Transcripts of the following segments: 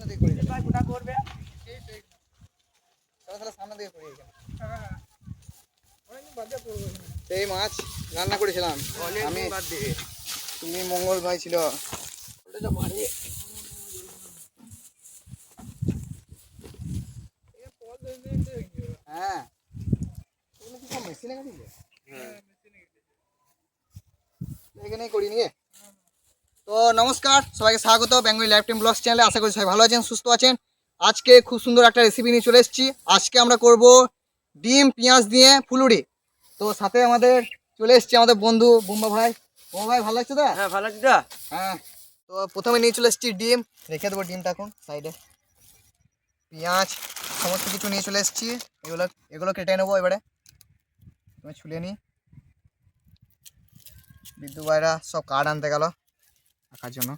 সামনে দিকে করে করবে। তাহলে সামনে করি। এই মাছ রান্না করেছিলাম। আমি তুমি মঙ্গল ভাই ছিল। হ্যাঁ। মেশিনে হ্যাঁ। এখানেই করি নিয়ে। তো নমস্কার সবাইকে স্বাগত বেঙ্গলি লাইফ টাইম ব্লগস চ্যানেলে। আশা করি সবাই ভালো আছেন সুস্থ আছেন। আজকে খুব সুন্দর একটা রেসিপি নিয়ে চলে এসেছি। আজকে আমরা করব ডিম পেঁয়াজ দিয়ে ফুলুরি। তো সাথে আমাদের চলে এসেছি আমাদের বন্ধু বুম্বা ভাই। বুম্বা ভাই ভালো লাগছে দা হ্যাঁ ভালো আছি দা হ্যাঁ তো প্রথমে নিয়ে চলে এসেছি ডিম। রেখে দেবো ডিমটা এখন সাইডে পেঁয়াজ সমস্ত কিছু নিয়ে চলে এসেছি। এগুলো এগুলো কেটে নেব এবারে। তুমি ছুলিয়ে নিই বিদ্যু ভাইরা সব কার্ড আনতে গেল। রাখার জন্য।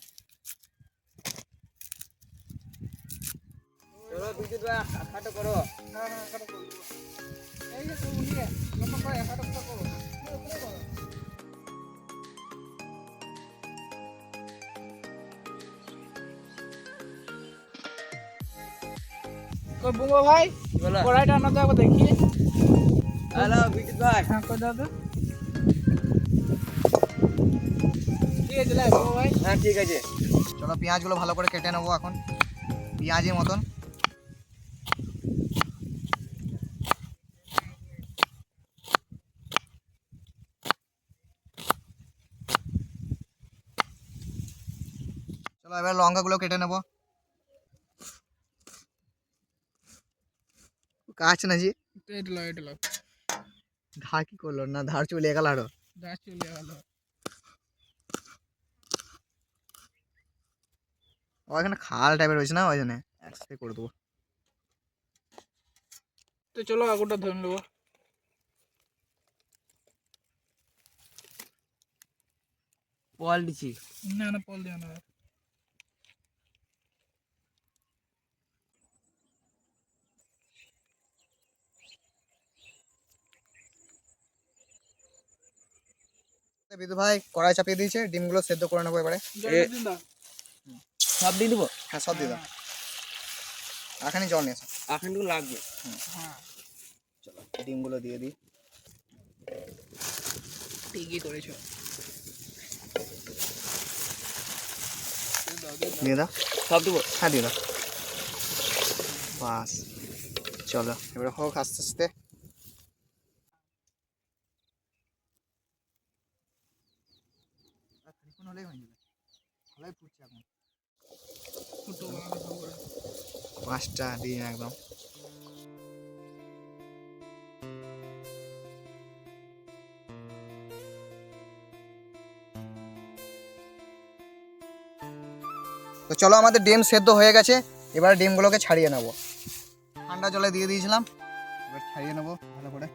চলো বিদ্যুৎ ভাই খাটো করো। হ্যাঁ, হ্যাঁ, বুঙ্গো ভাই কড়াইটা আনা তো দেখি। হ্যালো বিদ্যুৎ ভাই। হ্যাঁ কই দাও হ্যাঁ ঠিক আছে। চলো পেঁয়াজগুলো ভালো করে কেটে নেব এখন। পেঁয়াজের মতন। চলো এবার লঙ্কাগুলো কেটে নেব। কাজ না জি। এটা লো এটা লো ধার কি করল না? ধার চলে গেল আরও। দাস চলে গেল। ও এখানে খাল টাইপের রয়েছে না ওই জন্য একসাথে করে দেবো। তো চলো আগুনটা ধরে নেব। বল দিছি না না পল দিও না। বিদু ভাই কড়াই চাপিয়ে দিয়েছে ডিমগুলো সেদ্ধ করে নেব এবারে। সব দিয়ে দেবো? হ্যাঁ সব দিয়ে দাও। এখানে জল নিয়ে এসো। এখানটুকু লাগবে। হ্যাঁ। চলো ডিমগুলো দিয়ে দিই। ঠিকই করেছ। দিয়ে দাও। সব দেবো? হ্যাঁ দিয়ে দাও। বাস। চলো এবারে হোক আস্তে আস্তে হলেই হয়ে যাবে ভালোই ফুটছে এখন ফুটো বানানো শুরু করে পাঁচটা ডিম একদম। তো চলো আমাদের ডিম সেদ্ধ হয়ে গেছে, এবার ডিমগুলোকে ছাড়িয়ে নেব। ঠান্ডা জলে দিয়ে দিয়েছিলাম, এবার ছাড়িয়ে নেব ভালো করে।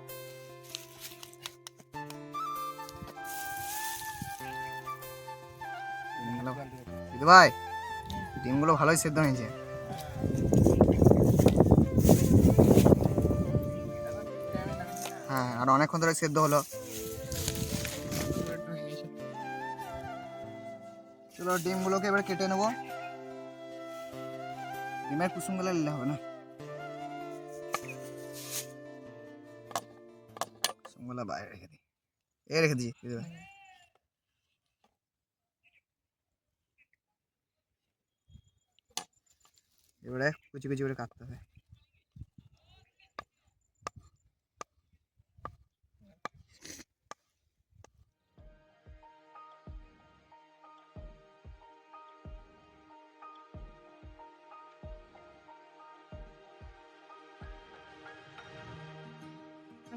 ভাই, ডিমগুলো ভালোই সেদ্ধ হয়েছে। আর অনেকক্ষণ ধরে সেদ্ধ হলো। চলো ডিমগুলোকে এবার কেটে নেব। ডিমের কুসুমগুলো নিলে হবে না। কুসুমগুলো বাইরে রেখে দিই। এ রেখে দিই দিদি ভাই এবারে কুচি কুচি করে কাটতে হবে।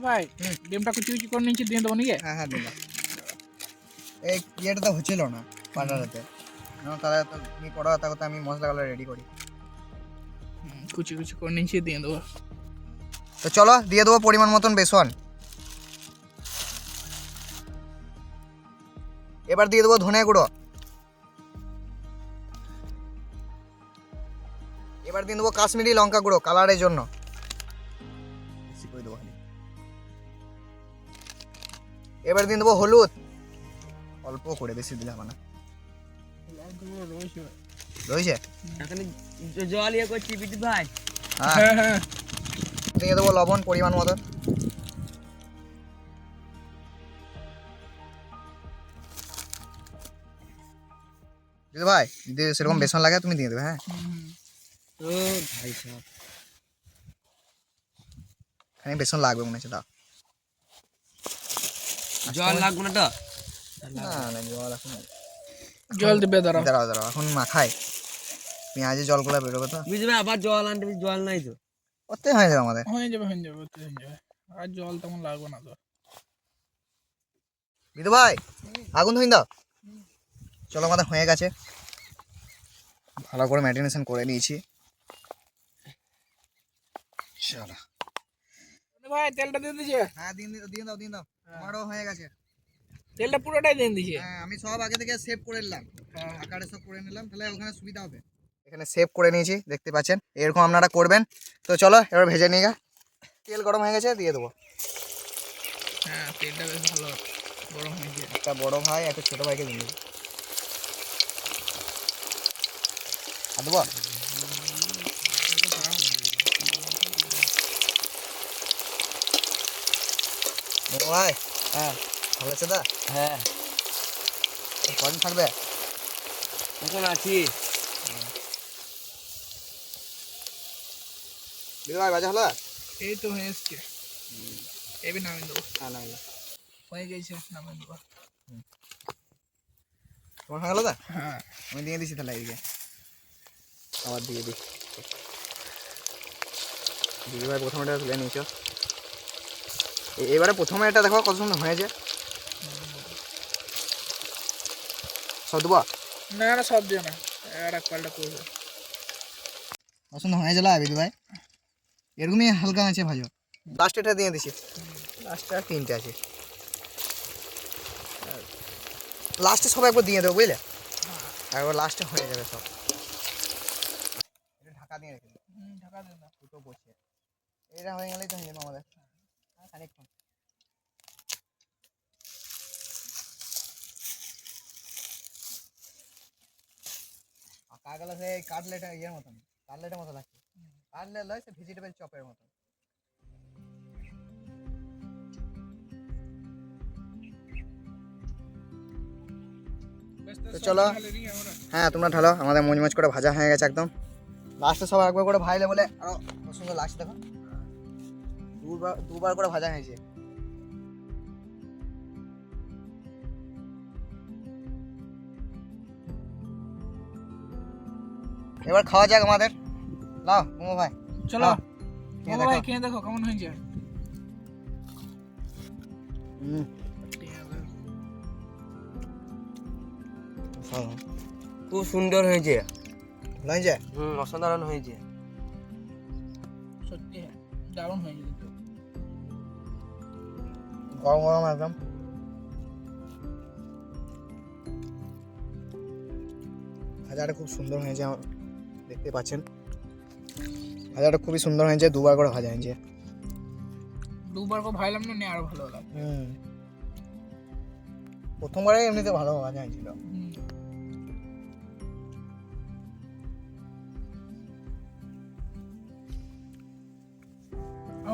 ভাই। ডিমটা কুচি কুচি করে নিয়েছি দিয়ে দেবো নাকি? হ্যাঁ হ্যাঁ দিলাম এই ইয়েটা তো হচ্ছিল না পাটাতে তাহলে তো তুমি করা তাহলে আমি মশলাগুলো রেডি করি। কুচি কুচি করে নিয়েছি দিয়ে দেবো। তো চলো দিয়ে দেবো পরিমাণ মতন বেসন। এবার দিয়ে দেবো ধনে গুঁড়ো। এবার দিয়ে দেবো কাশ্মীরি লঙ্কা গুঁড়ো কালারের জন্য। এবার দিয়ে দেবো হলুদ। অল্প করে বেশি দিলে হবে না। রয়েছে? জল ইয়ে করছি বিদ্যুৎ ভাই। হ্যাঁ। হ্যাঁ হ্যাঁ। দিয়ে দেবো লবণ পরিমাণ মতো। দিদি ভাই যদি সেরকম বেসন লাগে তুমি দিয়ে দেবে হ্যাঁ। ও ভাই সাহেব। এখানে বেসন লাগবে মনে হচ্ছে দাও। জল লাগবে না তো? না না জল এখন জল দিবে দাঁড়াও। দাঁড়াও দাঁড়াও এখন মাখাই পেঁয়াজে জলগুলো বেরোবে তো? ভাই আবার জল আনতে জল নাই তো। ওতে হয়ে যাবে আমাদের। হয়ে যাবে হয়ে যাবে ওতে হয়ে যাবে। আর জল তেমন লাগবে না তো। ভাই আগুন ধরিয়ে দাও চলো আমাদের হয়ে গেছে। ভালো করে ম্যারিনেশন করে নিয়েছি। চলো ভাই তেলটা দিয়ে দিছে হ্যাঁ দিন দিয়ে দাও দিন দাও। আমারও হয়ে গেছে। তেলটা পুরোটাই দিয়ে দিছে হ্যাঁ আমি সব আগে থেকে সেভ করে নিলাম। হ্যাঁ। আকারে সব করে নিলাম তাহলে ওখানে সুবিধা হবে। এখানে সেভ করে নিয়েছি দেখতে পাচ্ছেন? এরকম আপনারা করবেন। তো চলো এবার ভেজে নিয়ে গা। তেল গরম হয়ে গেছে দিয়ে দেবো। হ্যাঁ তেলটা বেশ ভালো গরম হয়েছে একটা বড় ভাই একটা ছোট ভাইকে দিয়ে দেবো। আর দেবো বড় ভাই হ্যাঁ। ভালো আছে দা হ্যাঁ। কদিন থাকবে? এখন আছি। ভাই বাজা হলো? এই তো হয়ে এসছে। এবার নামিয়ে দেবো। হ্যাঁ না হয়ে গেছে নামিয়ে দেবো। তোমার হয়ে গেলো দা হ্যাঁ। আমি দিয়ে দিচ্ছি তাহলে এদিকে আবার দিয়ে দিই দিদি ভাই প্রথমে এটা তুলে নিয়েছ। এবারে প্রথমে এটা দেখো কত সুন্দর হয়েছে। সব দেবো না না সব দিও না। আর এক করব কত সুন্দর হয়েছিল দিদি ভাই। এরকমই হালকা আছে ভাজো। লাস্ট এটা দিয়ে দিছি। লাস্টে আর তিনটে আছে। লাস্টে সব একবার দিয়ে দেবো বুঝলে? একবার লাস্টে হয়ে যাবে সব। ঢাকা দিয়ে রেখে ঢাকা দিও। না দুটো বসে। এটা হয়ে গেলেই তো হয়ে যাবে আমাদের। আর খানিকক্ষণ আর কাগলা সে কাটলেট ইয়ের মতন কাটলেটের মতো লাগছে। কাটলেট লয় সে ভেজিটেবল চপের মতন। তো চলো। হ্যাঁ তোমরা ঢালো আমাদের মজমজ করে ভাজা হয়ে গেছে একদম। লাস্টে সব একবার করে ভাইলে বলে আরও সুন্দর লাগছে দেখো। দুবার দুবার করে ভাজা হয়েছে। এবার খাওয়া যাক আমাদের। নাও কুমো ভাই। চলো বাবা ভাই খেয়ে দেখো কেমন হয়েছে। খুব সুন্দর হয়েছে। হয়েছে হুম অসাধারণ হয়েছে। সত্যি দারুণ হয়েছে। গরম গরম একদম ভাজাটা খুব সুন্দর হয়েছে দেখতে পাচ্ছেন। ভাজাটা খুবই সুন্দর হয়েছে দুবার করে ভাজা হয়েছে। দুবার করে ভাজলাম না আরও ভালো লাগে হুম। প্রথমবারে এমনিতে ভালো ভাজা হয়েছিল।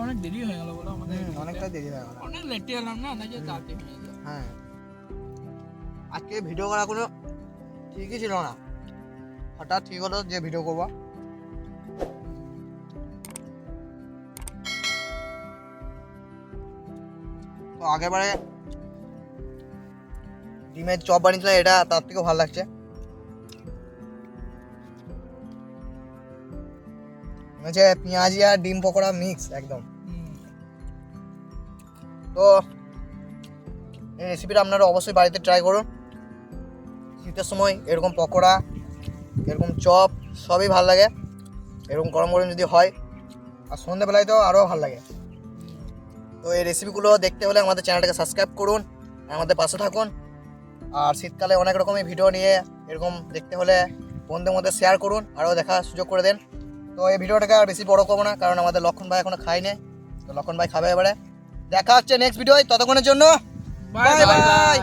অনেক দেরি হয়ে গেল বলো আমাদের অনেকটা দেরি হয়ে গেল। অনেক লেটে এলাম না না যে তাড়াতাড়ি হয়ে আজকে ভিডিও করা কোনো ঠিকই ছিল না। হঠাৎ ঠিক হলো যে ভিডিও করব। তো আগেরবারে ডিমের চপ বানিয়েছিলাম এটা তার থেকেও ভালো লাগছে। হচ্ছে পেঁয়াজি আর ডিম পকোড়া মিক্স একদম। তো, এই রেসিপিটা আপনারা অবশ্যই বাড়িতে ট্রাই করুন। শীতের সময় এরকম পকোড়া, এরকম চপ, সবই ভালো লাগে। এরকম গরম গরম যদি হয়, আর সন্ধ্যেবেলায় তো আরও ভালো লাগে। তো এই রেসিপিগুলো দেখতে হলে আমাদের চ্যানেলটাকে সাবস্ক্রাইব করুন, আমাদের পাশে থাকুন। আর শীতকালে অনেক রকমের ভিডিও নিয়ে এরকম দেখতে হলে বন্ধুদের মধ্যে শেয়ার করুন আরও দেখার সুযোগ করে দেন। তো এই ভিডিওটাকে আর বেশি বড় করব না, কারণ আমাদের লক্ষণ ভাই এখনও খায়নি। তো লক্ষণ ভাই খাবে এবারে। দেখা হচ্ছে নেক্সট ভিডিও ততক্ষণের জন্য বাই বাই.